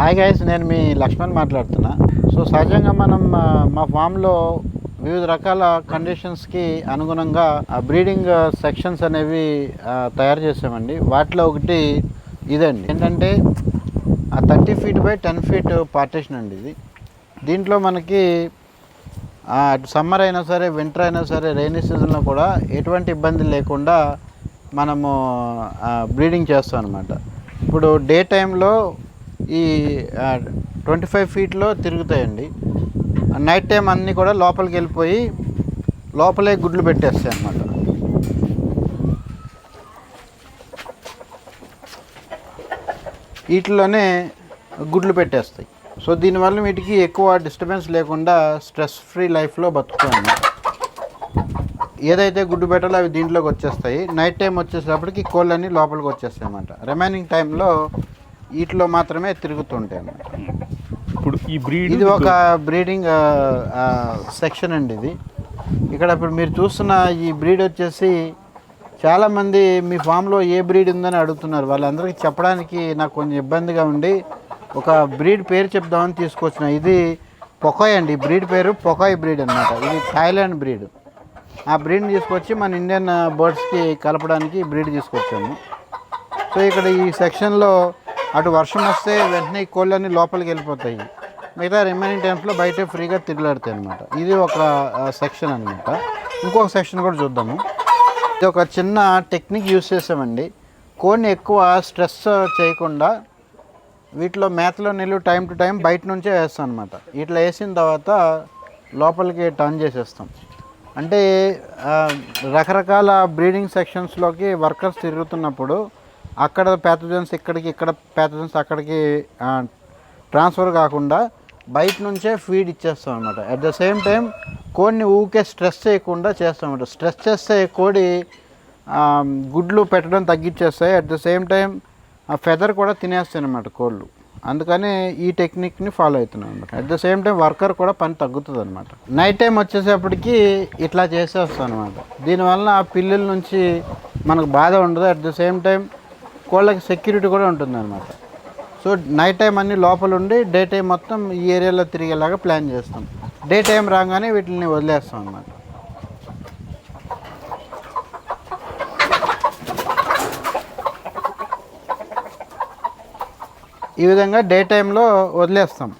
Hi guys నేను మీ లక్ష్మణ్ మాట్లాడుతున్నా. So సహజంగా మనం మా ఫామ్లో వివిధ రకాల కండిషన్స్కి అనుగుణంగా బ్రీడింగ్ సెక్షన్స్ అనేవి తయారు చేసామండి. వాటిలో ఒకటి ఇదండి. ఏంటంటే thirty feet by ten feet partition అండి ఇది. దీంట్లో మనకి అటు సమ్మర్ అయినా సరే వింటర్ అయినా సరే రైనీ సీజన్లో కూడా ఎటువంటి ఇబ్బంది లేకుండా మనము బ్రీడింగ్ చేస్తాం అనమాట ఇప్పుడు డే టైంలో ఈ ట్వంటీ ఫైవ్ ఫీట్లో తిరుగుతాయండి. నైట్ టైం అన్నీ కూడా లోపలికి వెళ్ళిపోయి లోపలే గుడ్లు పెట్టేస్తాయి అన్నమాట వీటిలోనే గుడ్లు పెట్టేస్తాయి. సో దీనివల్ల వీటికి ఎక్కువ డిస్టర్బెన్స్ లేకుండా స్ట్రెస్ ఫ్రీ లైఫ్లో బతుకుతాయి ఏదైతే గుడ్డు పెట్టాలో అవి దీంట్లోకి వచ్చేస్తాయి. నైట్ టైం వచ్చేసేటప్పటికి కోళ్ళన్నీ లోపలికి వచ్చేస్తాయి అన్నమాట రిమైనింగ్ టైంలో వీటిలో మాత్రమే తిరుగుతుంటాయి అన్నమాట ఇప్పుడు ఈ బ్రీడ్ ఇది ఒక బ్రీడింగ్ సెక్షన్ అండి ఇది. ఇక్కడ ఇప్పుడు మీరు చూస్తున్న ఈ బ్రీడ్ వచ్చేసి చాలామంది మీ ఫామ్లో ఏ బ్రీడ్ ఉందని అడుగుతున్నారు. వాళ్ళందరికీ చెప్పడానికి నాకు కొంచెం ఇబ్బందిగా ఉండి ఒక బ్రీడ్ పేరు చెప్దామని తీసుకొచ్చిన. ఇది పొకాయ్ అండి. ఈ బ్రీడ్ పేరు పొకాయ్ బ్రీడ్ అన్నమాట. ఇది థాయిలాండ్ బ్రీడ్ ఆ బ్రీడ్ని తీసుకొచ్చి మన ఇండియన్ బర్డ్స్కి కలపడానికి బ్రీడ్ తీసుకొచ్చాము సో ఇక్కడ ఈ సెక్షన్లో అటు వర్షం వస్తే వెంటనే ఈ కోళ్ళన్నీ లోపలికి వెళ్ళిపోతాయి. మిగతా రిమైనింగ్ టైమ్స్లో బయట ఫ్రీగా తిరుగులాడతాయి అనమాట ఇది ఒక సెక్షన్ అనమాట ఇంకొక సెక్షన్ కూడా చూద్దాము. ఇది ఒక చిన్న టెక్నిక్ యూస్ చేసామండి. కోడిని ఎక్కువ స్ట్రెస్ చేయకుండా వీటిలో మేతలో నీళ్ళు టైం టు టైం బయట నుంచే వేస్తాం అనమాట ఇట్లా వేసిన తర్వాత లోపలికి టర్న్ చేసేస్తాం. అంటే రకరకాల బ్రీడింగ్ సెక్షన్స్లోకి వర్కర్స్ తిరుగుతున్నప్పుడు అక్కడ ప్యాథోజన్స్ ఇక్కడికి ఇక్కడ ప్యాథోజన్స్ అక్కడికి ట్రాన్స్ఫర్ కాకుండా బయట నుంచే ఫీడ్ ఇచ్చేస్తాం అనమాట అట్ ద సేమ్ టైం కోడిని ఊకే స్ట్రెస్ చేయకుండా చేస్తాం అనమాట స్ట్రెస్ చేస్తే కోడి గుడ్లు పెట్టడం తగ్గించేస్తాయి. అట్ ద సేమ్ టైం ఆ ఫెదర్ కూడా తినేస్తాయి అనమాట కోళ్ళు. అందుకని ఈ టెక్నిక్ని ఫాలో అవుతున్నాం అనమాట at the same time worker కూడా పని తగ్గుతుంది అనమాట నైట్ టైం వచ్చేసేపటికి ఇట్లా చేసేస్తాం అనమాట దీనివల్ల ఆ పిల్లల నుంచి మనకు బాధ ఉండదు. అట్ ద సేమ్ టైం కోళ్ళకి సెక్యూరిటీ కూడా ఉంటుంది అనమాట సో నైట్ టైం అన్ని లోపల ఉండి డే టైం మొత్తం ఈ ఏరియాలో తిరిగేలాగా ప్లాన్ చేస్తాం. డే టైం రాగానే వీటిని వదిలేస్తాం అనమాట ఈ విధంగా డే టైంలో వదిలేస్తాం.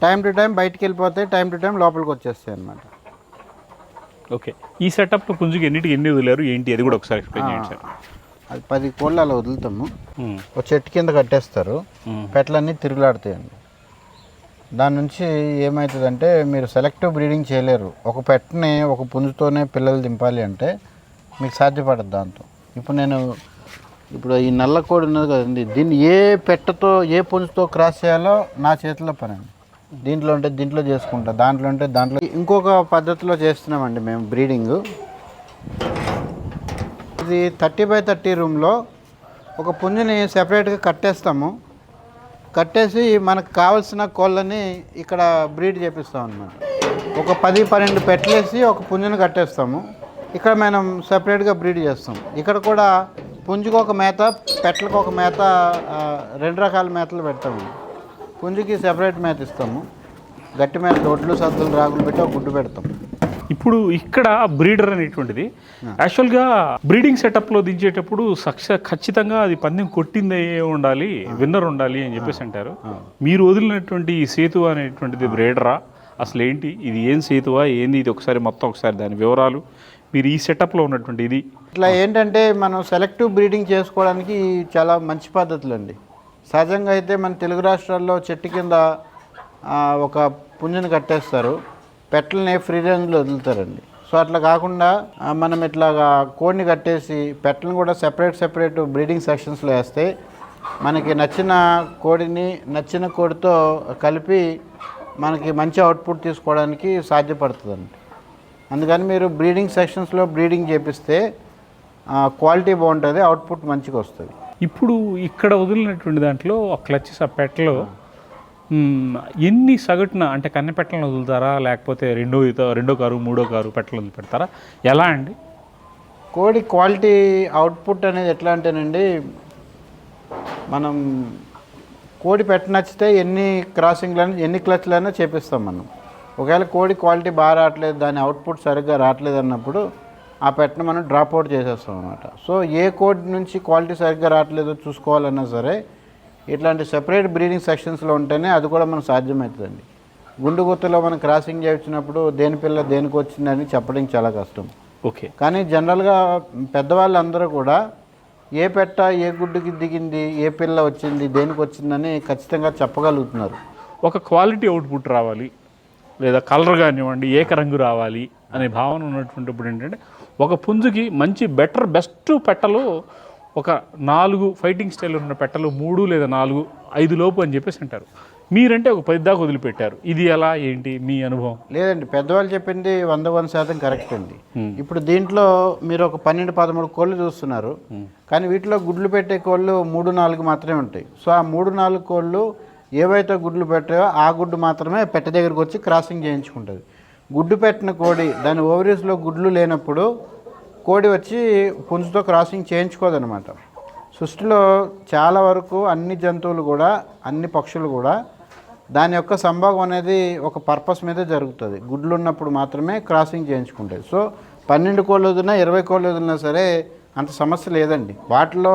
టైం టు టైం బయటికి వెళ్ళిపోతాయి టైం టు టైం లోపలికి వచ్చేస్తాయి అనమాట ఓకే ఈ సెటప్ పుంజుకి ఎన్నిటికి ఎన్ని వదిలేరు? ఏంటి? అది కూడా ఒకసారి ఎక్స్ప్లెయిన్ చేయండి సార్. అది పది కోళ్ళు అలా వదులుతాము ఒక చెట్టు కింద కట్టేస్తారు. ఉమ్, పెట్లన్నీ తిరుగులాడతాయండి. దాని నుంచి ఏమవుతుందంటే మీరు సెలెక్టివ్ బ్రీడింగ్ చేయలేరు. ఒక పెట్టని ఒక పుంజుతోనే పిల్లలు దింపాలి అంటే మీకు సాధ్యపడదు దాంతో. ఇప్పుడు నేను ఇప్పుడు ఈ నల్ల కోడి ఉన్నది కదండి దీన్ని ఏ పెట్టతో ఏ పుంజుతో క్రాస్ చేయాలో నా చేతిలో పని అండి దీంట్లో ఉంటే దీంట్లో చేసుకుంటా దాంట్లో ఉంటే దాంట్లో. ఇంకొక పద్ధతిలో చేస్తున్నామండి మేము బ్రీడింగ్. ఇది థర్టీ బై థర్టీ రూమ్లో ఒక పుంజుని సెపరేట్గా కట్టేస్తాము. కట్టేసి మనకు కావాల్సిన కోళ్ళని ఇక్కడ బ్రీడ్ చేపిస్తాం అనమాట ఒక పది పన్నెండు పెట్టలేసి ఒక పుంజుని కట్టేస్తాము. ఇక్కడ మనం సెపరేట్గా బ్రీడ్ చేస్తాం. ఇక్కడ కూడా పుంజుకు ఒక మేత పెట్టలకు ఒక మేత రెండు రకాల మేతలు పెడతాము. పుంజుకి సెపరేట్ మేత ఇస్తాము. గట్టి మేత ఒడ్లు సద్దులు రాగులు పెట్టి ఒక గుడ్డు పెడతాం. ఇప్పుడు ఇక్కడ బ్రీడర్ అనేటువంటిది. యాక్చువల్గా బ్రీడింగ్ సెటప్లో దించేటప్పుడు సక్సెస్ ఖచ్చితంగా అది పందెం కొట్టిందే ఉండాలి విన్నర్ ఉండాలి అని చెప్పేసి అంటారు. మీరు వదిలినటువంటి ఈ సేతు అనేటువంటిది బ్రీడరా? అసలు ఏంటి? ఇది ఏం సేతువా? ఏంది? ఇది ఒకసారి మొత్తం ఒకసారి దాని వివరాలు మీరు ఈ సెటప్లో ఉన్నటువంటి ఇది. ఇట్లా ఏంటంటే మనం సెలెక్టివ్ బ్రీడింగ్ చేసుకోవడానికి చాలా మంచి పద్ధతులు అండి సహజంగా అయితే మన తెలుగు రాష్ట్రాల్లో చెట్టు కింద ఒక పుంజుని కట్టేస్తారు. పెట్టలని ఫ్రీ రేంజ్లో వదులుతారండి. సో అట్లా కాకుండా మనం ఇట్లాగా కోడిని కట్టేసి పెట్టలను కూడా సెపరేట్ సెపరేట్ బ్రీడింగ్ సెక్షన్స్లో వేస్తే మనకి నచ్చిన కోడిని నచ్చిన కోడితో కలిపి మనకి మంచి అవుట్పుట్ తీసుకోవడానికి సాధ్యపడుతుందండి. అందుకని మీరు బ్రీడింగ్ సెక్షన్స్లో బ్రీడింగ్ చేపిస్తే క్వాలిటీ బాగుంటుంది అవుట్పుట్ మంచిగా వస్తుంది. ఇప్పుడు ఇక్కడ వదిలినటువంటి దాంట్లో ఆ క్లచెస్ ఆ పెట్టలో ఎన్ని సగటున అంటే కన్నె పెట్టలను వదులుతారా? లేకపోతే రెండో రెండో కారు మూడో కారు పెట్టలు వదిలి పెడతారా? ఎలా అండి? కోడి క్వాలిటీ అవుట్పుట్ అనేది ఎట్లా అంటేనండి మనం కోడి పెట్ట నచ్చితే ఎన్ని క్రాసింగ్లైనా ఎన్ని క్లచ్లైనా చేపిస్తాం మనం. ఒకవేళ కోడి క్వాలిటీ బాగా రావట్లేదు దాని అవుట్పుట్ సరిగ్గా రావట్లేదు అన్నప్పుడు ఆ పెట్టను మనం డ్రాప్ అవుట్ చేసేస్తాం అనమాట సో ఏ కోడి నుంచి క్వాలిటీ సరిగ్గా రావట్లేదో చూసుకోవాలన్నా సరే ఇట్లాంటి సెపరేట్ బ్రీడింగ్ సెక్షన్స్లో ఉంటేనే అది కూడా మనకు సాధ్యమవుతుందండి. గుండు గుత్తలో మనం క్రాసింగ్ చేయించినప్పుడు దేని పిల్ల దేనికి వచ్చిందని చెప్పడం చాలా కష్టం. ఓకే. కానీ జనరల్గా పెద్దవాళ్ళు అందరూ కూడా ఏ పెట్ట ఏ గుడ్డుకి దిగింది ఏ పిల్ల వచ్చింది దేనికి వచ్చిందని ఖచ్చితంగా చెప్పగలుగుతున్నారు. ఒక క్వాలిటీ అవుట్పుట్ రావాలి లేదా కలర్ కానివ్వండి ఏకరంగు రావాలి అనే భావన ఉన్నటువంటిప్పుడు ఏంటంటే ఒక పుంజుకి మంచి బెటర్ బెస్ట్ పెట్టలు ఒక నాలుగు ఫైటింగ్ స్టైల్ ఉన్న పెట్టలు మూడు లేదా నాలుగు ఐదు లోపు అని చెప్పేసి అంటారు. మీరంటే ఒక పది దాకా వదిలిపెట్టారు. ఇది ఎలా ఏంటి మీ అనుభవం? లేదండి పెద్దవాళ్ళు చెప్పింది వంద వంద శాతం కరెక్ట్ అండి. ఇప్పుడు దీంట్లో మీరు ఒక పన్నెండు పదమూడు కోళ్ళు చూస్తున్నారు. కానీ వీటిలో గుడ్లు పెట్టే కోళ్ళు మూడు నాలుగు మాత్రమే ఉంటాయి. సో ఆ మూడు నాలుగు కోళ్ళు ఏవైతే గుడ్లు పెట్టాయో ఆ గుడ్డు మాత్రమే పెట్ట దగ్గరికి వచ్చి క్రాసింగ్ చేయించుకుంటుంది. గుడ్డు పెట్టిన కోడి దాని ఓవరీస్లో గుడ్లు లేనప్పుడు కోడి వచ్చి పుంజుతో క్రాసింగ్ చేయించుకోదనమాట సృష్టిలో చాలా వరకు అన్ని జంతువులు కూడా అన్ని పక్షులు కూడా దాని యొక్క సంభోగం అనేది ఒక పర్పస్ మీద జరుగుతుంది. గుడ్లు ఉన్నప్పుడు మాత్రమే క్రాసింగ్ చేయించుకుంటాయి సో పన్నెండు కోళ్ళు వదిలినా ఇరవై కోళ్ళు వదిలినా సరే అంత సమస్య లేదండి. వాటిలో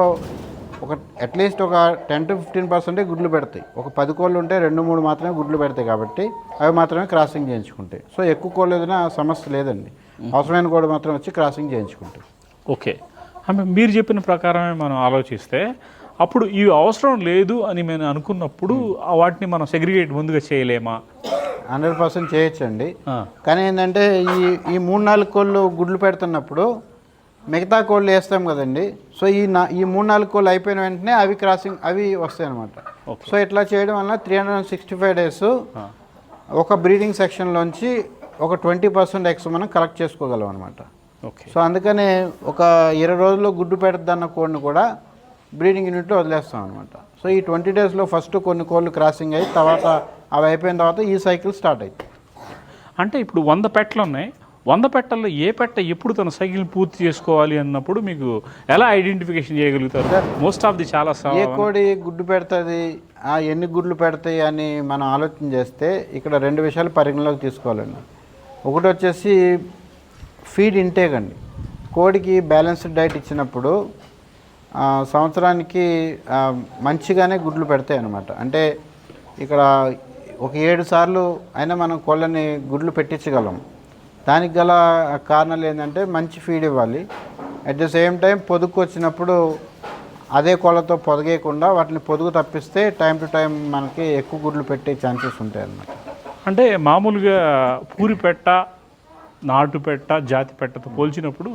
ఒక అట్లీస్ట్ ఒక టెన్ టు ఫిఫ్టీన్ పర్సెంటే గుడ్లు పెడతాయి. ఒక పది కోళ్ళు ఉంటే రెండు మూడు మాత్రమే గుడ్లు పెడతాయి కాబట్టి అవి మాత్రమే క్రాసింగ్ చేయించుకుంటాయి సో ఎక్కువ కోళ్ళు వదిలినా సమస్య లేదండి. అవసరమైన కోడి మాత్రం వచ్చి క్రాసింగ్ చేయించుకుంటాయి ఓకే. ఆమె మీరు చెప్పిన ప్రకారమే మనం ఆలోచిస్తే అప్పుడు ఇవి అవసరం లేదు అని మేము అనుకున్నప్పుడు వాటిని మనం సెగ్రిగేట్ ముందుగా చేయలేమా? హండ్రెడ్ పర్సెంట్ చేయొచ్చండి. కానీ ఏంటంటే ఈ ఈ మూడు నాలుగు కోళ్ళు గుడ్లు పెడుతున్నప్పుడు మిగతా కోళ్ళు వేస్తాం కదండి. సో ఈ నా ఈ మూడు నాలుగు కోళ్ళు అయిపోయిన వెంటనే అవి క్రాసింగ్ అవి వస్తాయి అనమాట. సో ఇట్లా చేయడం వల్ల three hundred sixty five days. ఒక బ్రీడింగ్ సెక్షన్లోంచి ఒక ట్వంటీ పర్సెంట్ ఎక్స్ మనం కలెక్ట్ చేసుకోగలం అనమాట ఓకే. సో అందుకనే ఒక ఇరవై రోజుల్లో గుడ్డు పెడద్దన్న కోడిని కూడా బ్రీడింగ్ యూనిట్లో వదిలేస్తాం అనమాట సో ఈ ట్వంటీ డేస్లో ఫస్ట్ కొన్ని కోళ్ళు క్రాసింగ్ అయ్యి తర్వాత అవి అయిపోయిన తర్వాత ఈ సైకిల్ స్టార్ట్ అవుతుంది అంటే ఇప్పుడు వంద పెట్టలు ఉన్నాయి. వంద పెట్టల్లో ఏ పెట్ట ఎప్పుడు తన సైకిల్ పూర్తి చేసుకోవాలి అన్నప్పుడు మీకు ఎలా ఐడెంటిఫికేషన్ చేయగలుగుతారు? మోస్ట్ ఆఫ్ ది చాలా ఏ కోడి గుడ్డు పెడుతుంది ఎన్ని గుడ్లు పెడతాయి అని మనం ఆలోచన చేస్తే ఇక్కడ రెండు విషయాలు పరిగణలోకి తీసుకోవాలండి. ఒకటి వచ్చేసి ఫీడ్ ఇంటేక్ అండి. కోడికి బ్యాలెన్స్డ్ డైట్ ఇచ్చినప్పుడు సంవత్సరానికి మంచిగానే గుడ్లు పెడతాయి అన్నమాట అంటే ఇక్కడ ఒక ఏడు సార్లు అయినా మనం కోళ్ళని గుడ్లు పెట్టించగలం. దానికి గల కారణాలు ఏంటంటే మంచి ఫీడ్ ఇవ్వాలి. అట్ ద సేమ్ టైం పొదుగు వచ్చినప్పుడు అదే కోళ్ళతో పొదగేయకుండా వాటిని పొదుగు తప్పిస్తే టైం టు టైం మనకి ఎక్కువ గుడ్లు పెట్టే ఛాన్సెస్ ఉంటాయి అన్నమాట అంటే మామూలుగా పూరి పెట్ట నాటు పెట్ట జాతి పెట్టతో పోల్చినప్పుడు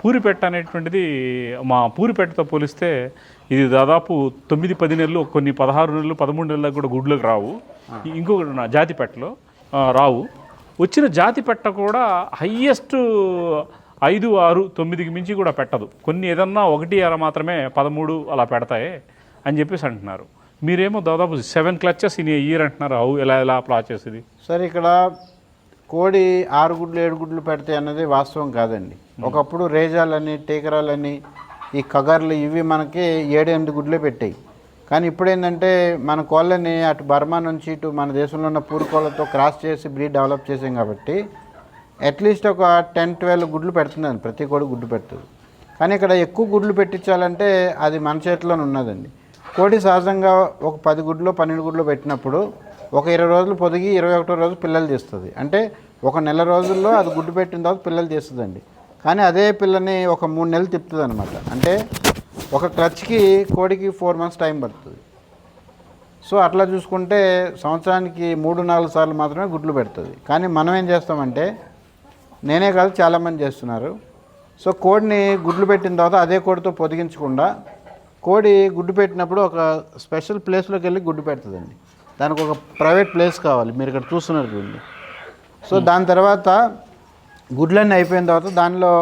పూరి పెట్ట అనేటువంటిది మా పూరి పెట్టతో పోలిస్తే ఇది దాదాపు తొమ్మిది పది నెలలు కొన్ని పదహారు నెలలు పదమూడు నెలలకు కూడా గుడ్లకు రావు. ఇంకొకటి నా జాతి పెట్టలో ఆ, రావు. వచ్చిన జాతి పెట్ట కూడా హయ్యెస్ట్ ఐదు ఆరు తొమ్మిదికి మించి కూడా పెట్టదు. కొన్ని ఏదన్నా ఒకటి అర మాత్రమే పదమూడు అలా పెడతాయి అని చెప్పేసి అంటున్నారు. మీరేమో దాదాపు సెవెన్ క్లచెస్ ఇన్ ఇయర్ అంటున్నారు. అవు ఎలా ఎలా అప్లా చేసేది సరే ఇక్కడ కోడి ఆరు గుడ్లు ఏడు గుడ్లు పెడతాయి అన్నది వాస్తవం కాదండి. ఒకప్పుడు రేజాలని టేకరాలని ఈ కగర్లు ఇవి మనకి ఏడు ఎనిమిది గుడ్లే పెట్టాయి. కానీ ఇప్పుడు ఏంటంటే మన కోళ్ళని అటు బర్మా నుంచి ఇటు మన దేశంలో ఉన్న పూరి కోళ్ళతో క్రాస్ చేసి బ్రీడ్ డెవలప్ చేసాం కాబట్టి అట్లీస్ట్ ఒక టెన్ ట్వెల్వ్ గుడ్లు పెడుతుందండి ప్రతి కోడి గుడ్డు పెడుతుంది. కానీ ఇక్కడ ఎక్కువ గుడ్లు పెట్టించాలంటే అది మన చేతిలోనే ఉన్నదండి. కోడి సహజంగా ఒక పది గుడ్లు పన్నెండు గుడ్లు పెట్టినప్పుడు ఒక ఇరవై రోజులు పొదిగి ఇరవై ఒకటో రోజు పిల్లలు తీస్తుంది. అంటే ఒక నెల రోజుల్లో అది గుడ్డు పెట్టిన తర్వాత పిల్లలు తీస్తుందండి. కానీ అదే పిల్లని ఒక మూడు నెలలు తిప్పుతుంది అనమాట అంటే ఒక క్లచ్కి కోడికి ఫోర్ మంత్స్ టైం పడుతుంది. సో అట్లా చూసుకుంటే సంవత్సరానికి మూడు నాలుగు సార్లు మాత్రమే గుడ్లు పెడుతుంది. కానీ మనం ఏం చేస్తామంటే నేనే కాదు చాలామంది చేస్తున్నారు. సో కోడిని గుడ్లు పెట్టిన తర్వాత అదే కోడితో పొదిగించకుండా కోడి గుడ్డు పెట్టినప్పుడు ఒక స్పెషల్ ప్లేస్లోకి వెళ్ళి గుడ్డు పెడుతుందండి. దానికి ఒక ప్రైవేట్ ప్లేస్ కావాలి. మీరు ఇక్కడ చూస్తున్నారు చూడండి. సో దాని తర్వాత గుడ్లన్నీ అయిపోయిన తర్వాత దానిలో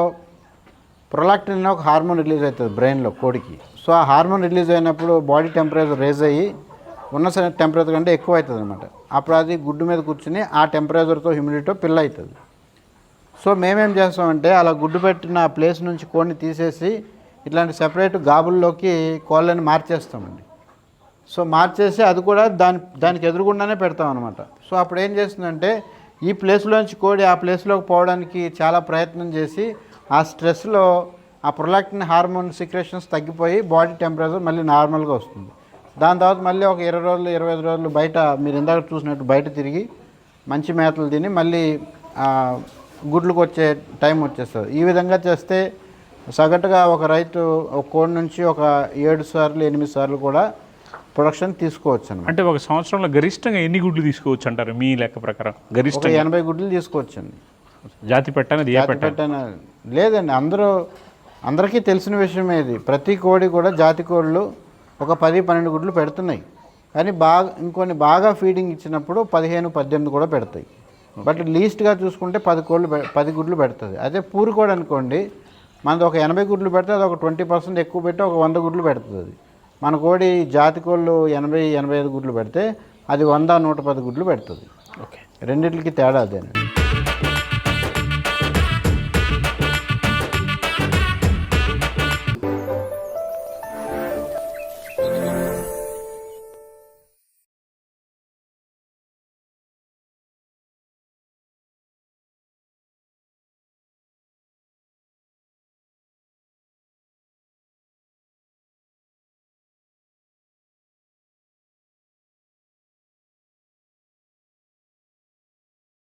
ప్రొలాక్టిన్ అనే ఒక హార్మోన్ రిలీజ్ అవుతుంది బ్రెయిన్లో కోడికి. సో ఆ హార్మోన్ రిలీజ్ అయినప్పుడు బాడీ టెంపరేచర్ రేజ్ అయ్యి ఉన్న టెంపరేచర్ కంటే ఎక్కువ అవుతుంది అనమాట అప్పుడు అది గుడ్డు మీద కూర్చుని ఆ టెంపరేచర్తో హ్యూమిడిటీతో పిల్ల అవుతుంది. సో మేమేం చేస్తామంటే అలా గుడ్డు పెట్టిన ప్లేస్ నుంచి కోడిని తీసేసి ఇట్లాంటి సెపరేట్ గాబుల్లోకి కోళ్ళని మార్చేస్తామండి. సో మార్చేసి అది కూడా దాని దానికి ఎదురుగుండానే పెడతాం అనమాట సో అప్పుడు ఏం చేస్తుందంటే ఈ ప్లేస్లోంచి కోడి ఆ ప్లేస్లోకి పోవడానికి చాలా ప్రయత్నం చేసి ఆ స్ట్రెస్లో ఆ ప్రొలాక్టిన్ హార్మోన్ సిక్రేషన్స్ తగ్గిపోయి బాడీ టెంపరేచర్ మళ్ళీ నార్మల్గా వస్తుంది. దాని తర్వాత మళ్ళీ ఒక ఇరవై రోజులు ఇరవై ఐదు రోజులు బయట మీరు ఇందాక చూసినట్టు బయట తిరిగి మంచి మేతలు తిని మళ్ళీ గుడ్లకు వచ్చే టైం వచ్చేస్తుంది. ఈ విధంగా చేస్తే సగటుగా ఒక రైతు ఒక కోడి నుంచి ఒక ఏడు సార్లు ఎనిమిది సార్లు కూడా ప్రొడక్షన్ తీసుకోవచ్చు అనమాట అంటే ఒక సంవత్సరంలో గరిష్టంగా ఎన్ని గుడ్లు తీసుకోవచ్చు అంటారు మీ లెక్క ప్రకారం? ఒక గరిష్టంగా ఎనభై గుడ్లు తీసుకోవచ్చండి. జాతి పెట్టనేది ఏ పెట్టన లేదండి అందరూ అందరికీ తెలిసిన విషయమే ఇది. ప్రతి కోడి కూడా జాతి కోళ్ళు ఒక పది పన్నెండు గుడ్లు పెడుతున్నాయి. కానీ బాగా ఇంకొన్ని బాగా ఫీడింగ్ ఇచ్చినప్పుడు పదిహేను పద్దెనిమిది కూడా పెడతాయి. బట్ లీస్ట్గా చూసుకుంటే పది కోళ్ళు పది గుడ్లు పెడుతుంది. అదే పూరి కోడి అనుకోండి మనది ఒక ఎనభై గుడ్లు పెడితే అది ఒక ట్వంటీ పర్సెంట్ ఎక్కువ పెట్టి ఒక వంద గుడ్లు పెడుతుంది అది. మన కోడి జాతి కోళ్ళు ఎనభై ఎనభై ఐదు గుడ్లు పెడితే అది వంద నూట పది గుడ్లు పెడుతుంది. ఓకే. రెండిట్లకి తేడా అదేనండి.